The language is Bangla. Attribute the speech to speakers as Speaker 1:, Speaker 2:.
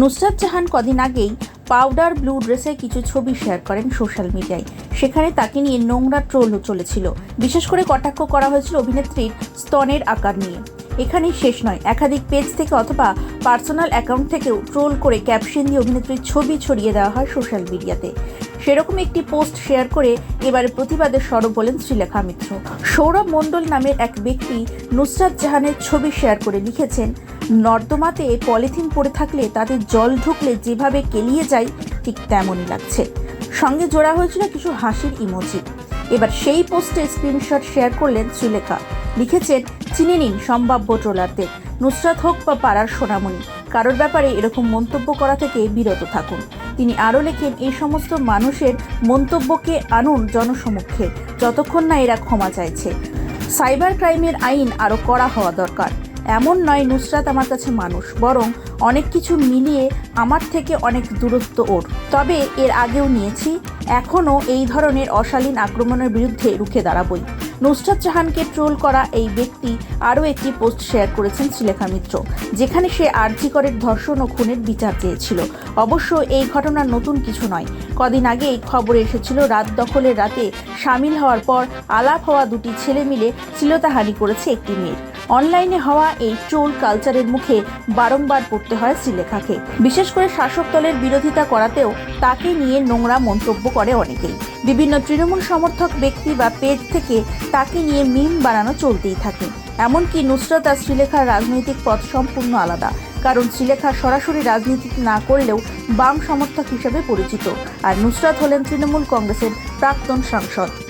Speaker 1: নুসরাত জাহান কদিন আগেই পাউডার ব্লু ড্রেসে কিছু ছবি শেয়ার করেন সোশ্যাল মিডিয়ায়। সেখানে তাকে নিয়ে নোংরা ট্রোলও চলেছিল। বিশেষ করে কটাক্ষ করা হয়েছিল অভিনেত্রীর স্তনের আকার নিয়ে। এখানেই শেষ নয়, একাধিক পেজ থেকে অথবা পার্সোনাল অ্যাকাউন্ট থেকেও ট্রোল করে ক্যাপশন দিয়ে অভিনেত্রীর ছবি ছড়িয়ে দেওয়া হয় সোশ্যাল মিডিয়াতে। সেরকম একটি পোস্ট শেয়ার করে এবারে প্রতিবাদের সরব বলেন শ্রীলেখা মিত্র। সৌরভ মণ্ডল নামের এক ব্যক্তি নুসরাত জাহানের ছবি শেয়ার করে লিখেছেন নর্দমাতে পলিথিন পড়ে থাকলে তাদের জল ঢুকলে যেভাবে কেলিয়ে যায়, ঠিক তেমনই লাগছে। সঙ্গে জোড়া হয়েছিল কিছু হাসির ইমোজি। এবার সেই পোস্টে স্ক্রিনশট শেয়ার করলেন শ্রীলেখা লিখেছেন, চিনে নিন সম্ভাব্য ট্রোলারদের। নুসরাত হোক বা পাড়ার সোনামণি, কারোর ব্যাপারে এরকম মন্তব্য করা থেকে বিরত থাকুন। তিনি আরও লেখেন, এই সমস্ত মানুষের মন্তব্যকে আনুন জনসমক্ষে, যতক্ষণ না এরা ক্ষমা চাইছে। সাইবার ক্রাইমের আইন আরও কড়া হওয়া দরকার। এমন নয় নুসরাত আমার কাছে মানুষ, বরং অনেক কিছু মিলিয়ে আমার থেকে অনেক দূরত্ব ওর। তবে এর আগেও নিয়েছি এখনও এই ধরনের অশালীন আক্রমণের বিরুদ্ধে রুখে দাঁড়াবই। নুসরাত জাহানকে ট্রোল করা এই ব্যক্তি আরও একটি পোস্ট শেয়ার করেছেন শ্রীলেখা মিত্র, যেখানে সে আর্জিকরের ধর্ষণ ও খুনের বিচার চেয়েছিল। অবশ্য এই ঘটনা নতুন কিছু নয়। কদিন আগেই খবরে এসেছিল, রাত দখলের রাতে সামিল হওয়ার পর আলাপ হওয়া দুটি ছেলে মিলে শ্লীলতাহানি করেছে একটি মেয়ের। অনলাইনে হওয়া এই ট্রোল কালচারের মুখে বারংবার পড়তে হয় শ্রীলেখাকে। বিশেষ করে শাসক দলের বিরোধিতা করাতেও তাকে নিয়ে নোংরা মন্তব্য করে অনেকেই। বিভিন্ন তৃণমূল সমর্থক ব্যক্তি বা পেট থেকে তাকে নিয়ে মিম বানানো চলতেই থাকে। এমনকি নুসরত আর শ্রীলেখার রাজনৈতিক পথ সম্পূর্ণ আলাদা। কারণ শ্রীলেখা সরাসরি রাজনীতি না করলেও বাম সমর্থক হিসেবে পরিচিত। আর নুসরাত হলেন তৃণমূল কংগ্রেসের প্রাক্তন সাংসদ।